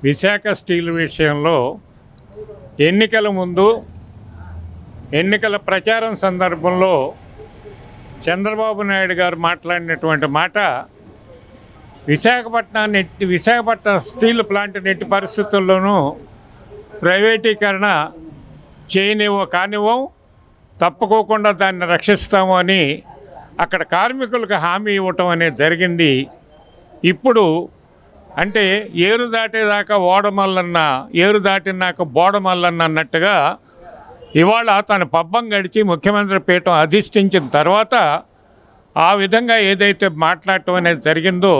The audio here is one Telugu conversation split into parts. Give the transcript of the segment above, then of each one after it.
విశాఖ స్టీల్ విషయంలో ఎన్నికల ముందు ఎన్నికల ప్రచారం సందర్భంలో చంద్రబాబు నాయుడు గారు మాట్లాడినటువంటి మాట విశాఖపట్నాన్ని ఎట్టి విశాఖపట్నం స్టీల్ ప్లాంట్ ఎట్టి పరిస్థితుల్లోనూ ప్రైవేటీకరణ చేయనివ్వ కానివ్వం తప్పుకోకుండా దాన్ని రక్షిస్తాము అని అక్కడ కార్మికులకు హామీ ఇవ్వటం అనేది జరిగింది. ఇప్పుడు అంటే ఏరు దాటేదాకా ఓడమల్లన్న ఏరు దాటినాక బోడమల్లన్న అన్నట్టుగా ఇవాళ తన పబ్బం గడిచి ముఖ్యమంత్రి పీఠం అధిష్ఠించిన తర్వాత ఆ విధంగా ఏదైతే మాట్లాడటం అనేది జరిగిందో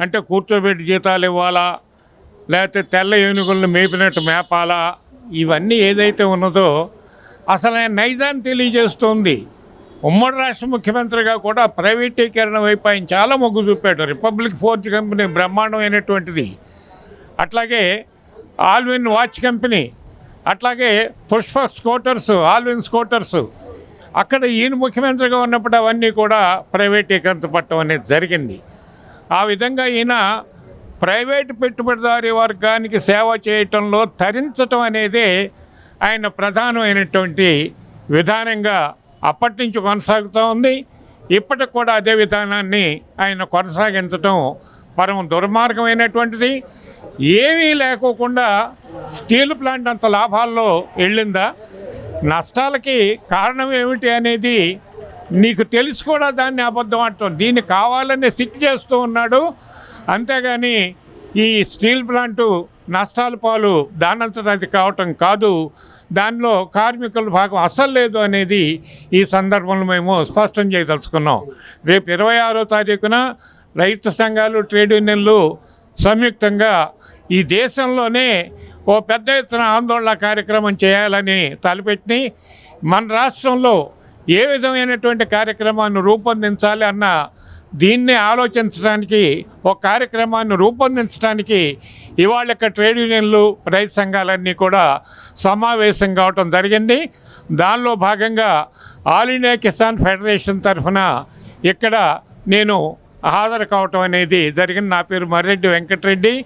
అంటే కూర్చోబెట్టి జీతాలు ఇవ్వాలా లేకపోతే తెల్ల ఏనుగులను మేపినట్టు మేపాలా ఇవన్నీ ఏదైతే ఉన్నదో అసలు నైజాన్ని తెలియజేస్తుంది. ఉమ్మడి రాష్ట్ర ముఖ్యమంత్రిగా కూడా ప్రైవేటీకరణ వైపు ఆయన చాలా మొగ్గు చూపాడు. రిపబ్లిక్ ఫోర్జ్ కంపెనీ బ్రహ్మాండమైనటువంటిది అట్లాగే ఆల్విన్ వాచ్ కంపెనీ అట్లాగే పుష్ప స్కూటర్స్ ఆల్విన్ స్కూటర్స్ అక్కడ ఈయన ముఖ్యమంత్రిగా ఉన్నప్పుడు అవన్నీ కూడా ప్రైవేటీకరణ పట్టడం అనేది జరిగింది. ఆ విధంగా ఈయన ప్రైవేట్ పెట్టుబడిదారి వర్గానికి సేవ చేయటంలో తరించటం అనేది ఆయన ప్రధానమైనటువంటి విధానంగా అప్పటి నుంచి కొనసాగుతూ ఉంది. ఇప్పటికి కూడా అదే విధానాన్ని ఆయన కొనసాగించటం పరమ దుర్మార్గమైనటువంటిది. ఏమీ లేకోకుండా స్టీల్ ప్లాంట్ అంత లాభాల్లో వెళ్ళిందా? నష్టాలకి కారణం ఏమిటి అనేది నీకు తెలిసి కూడా దాన్ని అబద్ధం అంటాం దీన్ని కావాలని సిక్ చేస్తూ ఉన్నాడు. అంతేగాని ఈ స్టీల్ ప్లాంటు నష్టాల పాలు దానంతట కావటం కాదు. దానిలో కార్మికుల భాగం అస్సలు లేదు అనేది ఈ సందర్భంలో మేము స్పష్టం చేయదలుచుకున్నాం. రేపు ఇరవై ఆరో తారీఖున రైతు సంఘాలు ట్రేడ్ యూనియన్లు సంయుక్తంగా ఈ దేశంలోనే ఓ పెద్ద ఎత్తున ఆందోళన కార్యక్రమం చేయాలని తలపెట్టి మన రాష్ట్రంలో ఏ విధమైనటువంటి కార్యక్రమాన్ని రూపొందించాలి అన్న దీన్ని ఆలోచించడానికి ఒక కార్యక్రమాన్ని రూపొందించడానికి ఇవాళ యొక్క ట్రేడ్ యూనియన్లు రైతు సంఘాలన్నీ కూడా సమావేశం కావటం జరిగింది. దానిలో భాగంగా ఆల్ ఇండియా కిసాన్ ఫెడరేషన్ తరఫున ఇక్కడ నేను హాజరు కావటం అనేది జరిగింది. నా పేరు మర్రెడ్డి వెంకటరెడ్డి.